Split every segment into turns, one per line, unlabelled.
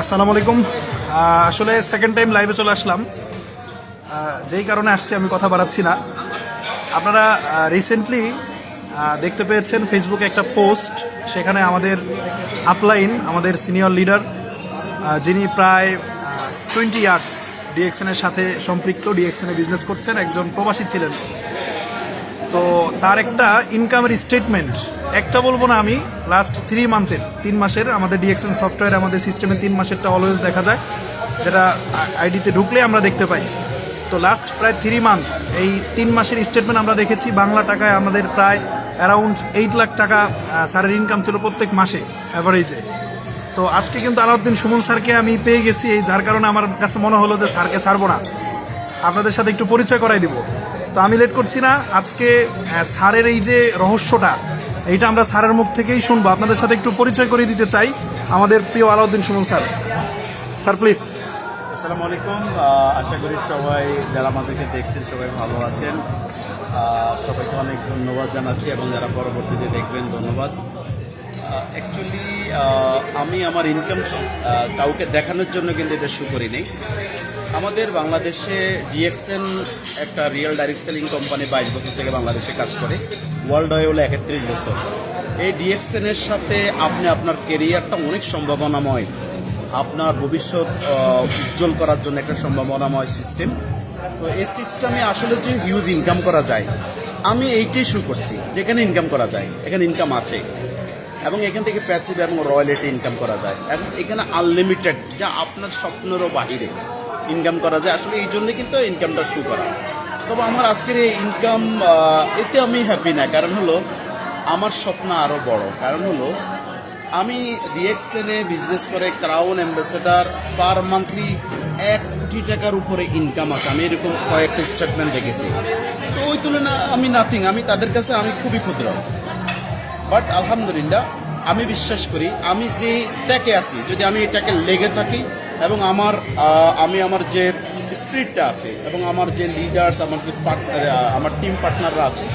আসসালামু আলাইকুম। আসলে সেকেন্ড টাইম লাইভে চলে আসলাম। যেই কারণে আসছি, আমি কথা বাড়াচ্ছি না। আপনারা রিসেন্টলি দেখতে পেয়েছেন ফেসবুকে একটা পোস্ট সেখানে আমাদের আপলাইন আমাদের সিনিয়র লিডার যিনি প্রায় টোয়েন্টি ইয়ার্স ডিএক্সএন এর সাথে সম্পৃক্ত ডিএক্সএন বিজনেস করছেন, একজন প্রবাসী ছিলেন। তো তার একটা ইনকামের স্টেটমেন্ট একটা বলব না আমি লাস্ট থ্রি মান্থের তিন মাসের, আমাদের ডিএক্সএন সফটওয়্যার আমাদের সিস্টেমে তিন মাসেরটা অলওয়েজ দেখা যায়, যেটা আইডিতে ঢুকলে আমরা দেখতে পাই। তো লাস্ট প্রায় থ্রি মান্থ এই তিন মাসের স্টেটমেন্ট আমরা দেখেছি, বাংলা টাকায় আমাদের প্রায় অ্যারাউন্ড এইট লাখ টাকা স্যারের ইনকাম ছিল প্রত্যেক মাসে অ্যাভারেজে তো আজকে কিন্তু আলাউদ্দিন সুমন স্যারকে আমি পেয়ে গেছি, এই যার কারণে আমার কাছে মনে হলো যে স্যারকে ছাড়বো না। আপনাদের সাথে একটু পরিচয় করাই দিব। তো আমি লেট করছি না। আজকে স্যারের এই যে রহস্যটা, এইটা আমরা স্যারের মুখ থেকেই শুনব। আপনাদের সাথে একটু পরিচয় করে দিতে চাই আমাদের প্রিয় Alauddin Sumon sir. Sir please
আসসালামু আলাইকুম। আশা করি সবাই যারা আমাদেরকে দেখছেন, সবাই ভালো আছেন। সবাইকে অনেক ধন্যবাদ জানাচ্ছি এবং যারা পরবর্তীতে দেখবেন, ধন্যবাদ। অ্যাকচুয়ালি আমি আমার ইনকাম কাউকে দেখানোর জন্য কিন্তু এটা শু করি নেই আমাদের বাংলাদেশে ডিএক্সএন একটা রিয়েল ডাইরেক্ট সেলিং কোম্পানি বাইশ বছর থেকে বাংলাদেশে কাজ করে। ওয়ার্ল্ড ওয়ে হলো একত্রিশ বছর। এই ডিএক্সএন এর সাথে আপনি আপনার কেরিয়ারটা অনেক সম্ভাবনাময়। আপনার ভবিষ্যৎ উজ্জ্বল করার জন্য একটা সম্ভাবনাময় সিস্টেম তো এই সিস্টেমে আসলে যে হিউজ ইনকাম করা যায়, আমি এইটাই শুরু করছি। যেখানে ইনকাম করা যায়, এখানে ইনকাম আছে। এবং এখান থেকে প্যাসিভ এবং রয়্যালিটি ইনকাম করা যায়। এবং এখানে আনলিমিটেড যা আপনার স্বপ্নেরও বাহিরে। ইনকাম করা যায়। আসলে এই জন্য কিন্তু ইনকামটা শুরু করা। তবে আমার আজকের এই ইনকাম এতে আমি হ্যাপি না। কারণ হলো, আমার স্বপ্ন আরও বড়। কারণ হলো, আমি ডিএক্সএনে বিজনেস করে ক্রাউন অ্যাম্বাসেডার পার মান্থলি এক কোটি টাকার উপরে ইনকাম আছে। আমি এরকম কয়েকটা স্টেটমেন্ট দেখেছি। তো ওই তুলনায় আমি নাথিং আমি তাদের কাছে আমি খুবই ক্ষুদ্র। বাট আলহামদুলিল্লাহ, আমি বিশ্বাস করি, আমি যে ট্যাকে আছি, যদি আমি এটাকে লেগে থাকি এবং আমার আমি আমার যে স্পিরিটটা আছে এবং আমার যে লিডার্স আমার যে পার্টনার আমার টিম পার্টনাররা আছে,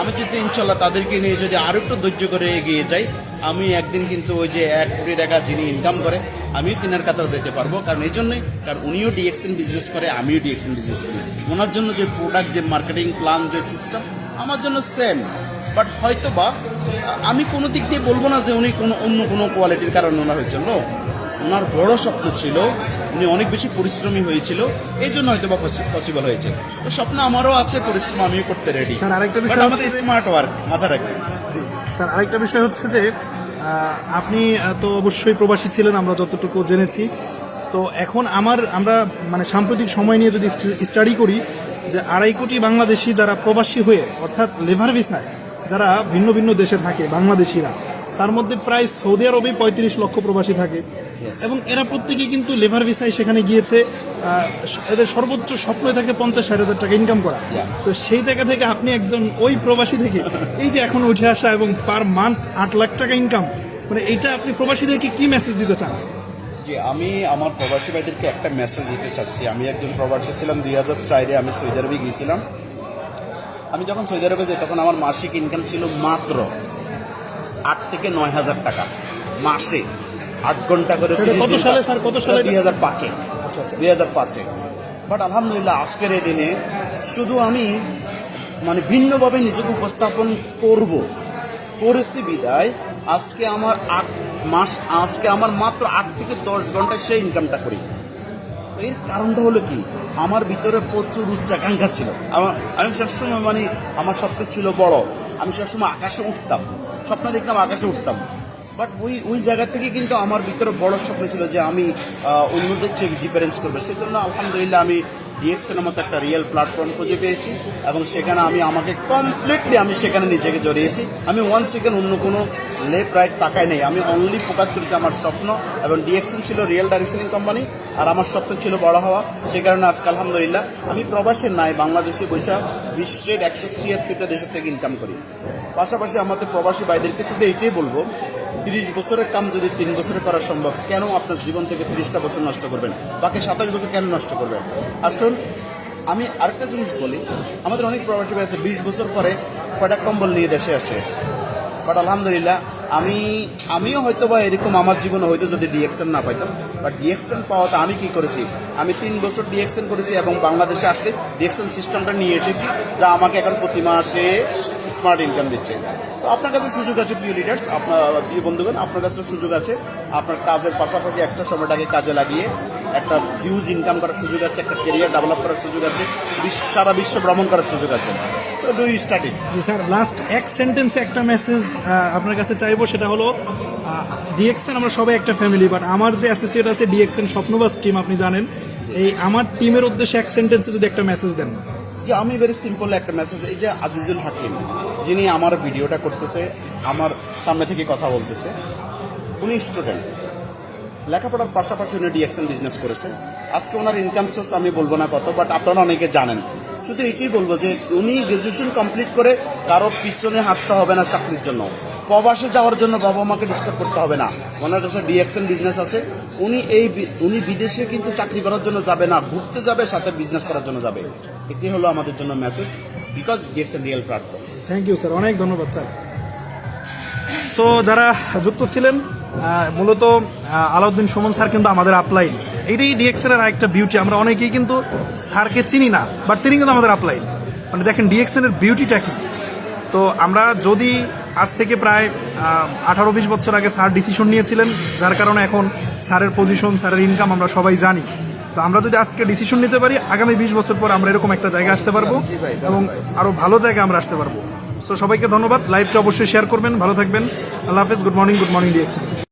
আমি যদি ইনশাল্লাহ তাদেরকে নিয়ে যদি আরও একটু ধৈর্য করে এগিয়ে যাই, আমি একদিন কিন্তু ওই যে এক কোটি টাকা যিনি ইনকাম করে, আমিও তিনার কাতার যেতে পারব। কারণ এই জন্যই, কারণ উনিও ডিএক্সএন বিজনেস করে, আমিও ডিএক্সএন বিজনেস করি। ওনার জন্য যে প্রোডাক্ট যে মার্কেটিং প্ল্যান যে সিস্টেম আমার জন্য সেম বাট হয়তো বা আমি কোনো দিক দিয়ে বলব না যে উনি কোনো, অন্য কোনো কোয়ালিটির কারণে ওনার হয়েছে নো ওনার বড় স্বপ্ন ছিল উনি অনেক বেশি পরিশ্রমী হয়েছিল এই জন্য হয়তো বা পসিবল হয়েছে। তো স্বপ্ন আমারও আছে পরিশ্রম আমিও করতে রেডি
স্যার, আরেকটা বিষয়
আমাদের স্মার্ট ওয়ার্ক মাথা রাখবেন।
জি স্যার আরেকটা বিষয় হচ্ছে যে আপনি তো অবশ্যই প্রবাসী ছিলেন আমরা যতটুকু জেনেছি। তো এখন আমার আমরা মানে সাম্প্রতিক সময় নিয়ে যদি স্টাডি করি যে আড়াই কোটি বাংলাদেশি যারা প্রবাসী হয়ে অর্থাৎ লেভার ভিসায় যারা ভিন্ন ভিন্ন দেশে থাকে বাংলাদেশিরা তার মধ্যে প্রায় সৌদি আরবে পঁয়ত্রিশ লক্ষ প্রবাসী থাকে। এবং এরা প্রত্যেকে কিন্তু লেভার ভিসায় সেখানে গিয়েছে এদের সর্বোচ্চ স্বপ্ন থাকে পঞ্চাশ ষাট হাজার টাকা ইনকাম করা। তো সেই জায়গা থেকে আপনি একজন ওই প্রবাসী থেকে এই যে এখন উঠে আসা এবং পার মান্থ আট লাখ টাকা ইনকাম মানে এইটা আপনি প্রবাসীদেরকে কি মেসেজ দিতে চান?
যে আমি আমার প্রবাসী ভাইদেরকে একটা মেসেজ দিতে চাচ্ছি। আমি একজন প্রবাসী ছিলাম দুই হাজার চারে আমি সৌদি আরবে গিয়েছিলাম। আমি যখন সৌদি আরবে যাই তখন আমার মাসিক ইনকাম ছিল মাত্র আট থেকে নয় হাজার টাকা মাসে। আট ঘণ্টা করে
কত সালে স্যার? কত সালে?
দুই হাজার পাঁচে।
আচ্ছা আচ্ছা।
দুই হাজার পাঁচে। বাট আলহামদুলিল্লাহ আজকের এই দিনে শুধু আমি মানে ভিন্নভাবে নিজেকে উপস্থাপন করব। করেছি বিদায়। আজকে আমার আট মাস আজকে আমার মাত্র আট থেকে দশ ঘন্টায় সেই ইনকামটা করি। এর কারণটা হলো কি? আমার ভিতরে প্রচুর উচ্চাকাঙ্ক্ষা ছিল। আমার আমি সবসময় মানে আমার স্বপ্ন ছিল বড়। আমি সবসময় আকাশে উঠতাম। স্বপ্ন দেখতাম আকাশে উঠতাম। বাট ওই ওই জায়গা থেকে কিন্তু আমার ভিতরে বড় স্বপ্ন ছিল যে আমি অন্যদের চেয়ে ডিফারেন্স করব। সেই জন্য আলহামদুলিল্লাহ আমি ডিএক্সের মতো একটা রিয়েল প্ল্যাটফর্ম খুঁজে পেয়েছি এবং সেখানে আমি আমাকে কমপ্লিটলি আমি সেখানে নিজেকে জড়িয়েছি। আমি ওয়ান সেকেন্ড অন্য কোনো লেফট রাইট তাকাই নেই। আমি অনলি ফোকাস করেছি আমার স্বপ্ন এবং ডিএক্সএন ছিল রিয়েল ডাইরেকশনিং কোম্পানি আর আমার স্বপ্ন ছিল বড় হওয়া। সেই কারণে আজকে আলহামদুলিল্লাহ আমি প্রবাসের নাই, বাংলাদেশে বৈশাখ বিশ্বের একশো ছিয়াত্তরটা দেশের থেকে ইনকাম করি। পাশাপাশি আমাদের প্রবাসী ভাইদেরকে শুধু এইটাই বলব তিরিশ বছরের কাম যদি তিন বছরে করা সম্ভব, কেন আপনার জীবন থেকে তিরিশটা বছর নষ্ট করবেন? বাকি সাতাশ বছর কেন নষ্ট করবেন? আসুন, আমি আরেকটা জিনিস বলি, আমাদের অনেক প্রবাসী আছে, বিশ বছর পরে কয়টা কম্বল নিয়ে দেশে আসে। বাট আলহামদুলিল্লাহ, আমি, আমিও হয়তো বা এরকম আমার জীবনে হয়তো যদি ডিএক্সএন না পাইতাম। বাট ডিএক্সএন পাওয়াতে আমি কি করেছি? আমি তিন বছর ডিএক্সএন করেছি এবং বাংলাদেশে আসতে ডিএক্সএন সিস্টেমটা নিয়ে এসেছি, যা আমাকে এখন প্রতি মাসে স্মার্ট ইনকাম দিচ্ছে। তো আপনার কাছে সুযোগ আছে প্রিয় লিডার্স আপনার প্রিয় বন্ধুগণ আপনার কাছে সুযোগ আছে। আপনার কাজের পাশাপাশি একটা সময়টাকে কাজে লাগিয়ে একটা হিউজ ইনকাম করার সুযোগ আছে একটা কেরিয়ার ডেভেলপ করার সুযোগ আছে বিশ্ব- সারা বিশ্ব ভ্রমণ করার সুযোগ আছে। তো ডু স্টাডি
জি স্যার লাস্ট এক সেন্টেন্সে একটা মেসেজ আপনার কাছে চাইব সেটা হলো ডিএক্সএন আমরা সবাই একটা ফ্যামিলি বাট আমার যে অ্যাসোসিয়েট আছে ডিএক্সএন স্বপ্নবাস টিম আপনি জানেন এই আমার টিমের উদ্দেশ্যে এক সেন্টেন্সে যদি একটা মেসেজ দেন।
যে আমি ভেরি সিম্পল একটা মেসেজ এই যে আজিজুল হাকিম যিনি আমার ভিডিওটা করতেছে, আমার সামনে থেকে কথা বলতেছে, উনি স্টুডেন্ট লেখাপড়ার পাশাপাশি উনি ডিএকশন বিজনেস করেছে। আজকে ওনার ইনকাম সোর্স আমি বলব না কত বাট আপনারা অনেকে জানেন। শুধু এটাই বলব যে, উনি গ্রাজুয়েশন কমপ্লিট করে কারও পিছনে হাঁটতে হবে না চাকরির জন্য। প্রবাসে যাওয়ার জন্য বাবা মাকে ডিস্টার্ব করতে হবে না। ওনার কাছে ডিএকশন বিজনেস আছে। উনি এই উনি বিদেশে কিন্তু চাকরি করার জন্য যাবে না, ঘুরতে যাবে, সাথে বিজনেস করার জন্য যাবে। এটি হলো আমাদের জন্য message because ডিএকশন real platform
thank you sir অনেক ধন্যবাদ স্যার সো যারা যুক্ত ছিলেন মূলত আলাউদ্দিন সুমন স্যার কিন্তু আমাদের আপলাইন এটাই ডিএক্সের আরেকটা বিউটি আমরা অনেকেই কিন্তু স্যারকে চিনি না বাট তিনি কিন্তু আমাদের আপলাইন মানে দেখেন ডিএক্সের বিউটিটা কি? তো আমরা যদি আজ থেকে প্রায় আঠারো বিশ বছর আগে স্যার ডিসিশন নিয়েছিলেন, যার কারণে এখন স্যারের পজিশন স্যারের ইনকাম আমরা সবাই জানি। তো আমরা যদি আজকে ডিসিশন নিতে পারি আগামী বিশ বছর পর আমরা এরকম একটা জায়গায় আসতে পারব এবং আরও ভালো জায়গায় আমরা আসতে পারব। সো সবাইকে ধন্যবাদ। লাইভটা অবশ্যই শেয়ার করবেন। ভালো থাকবেন। আল্লাহ হাফেজ। Good morning good morning ডিএক্সেন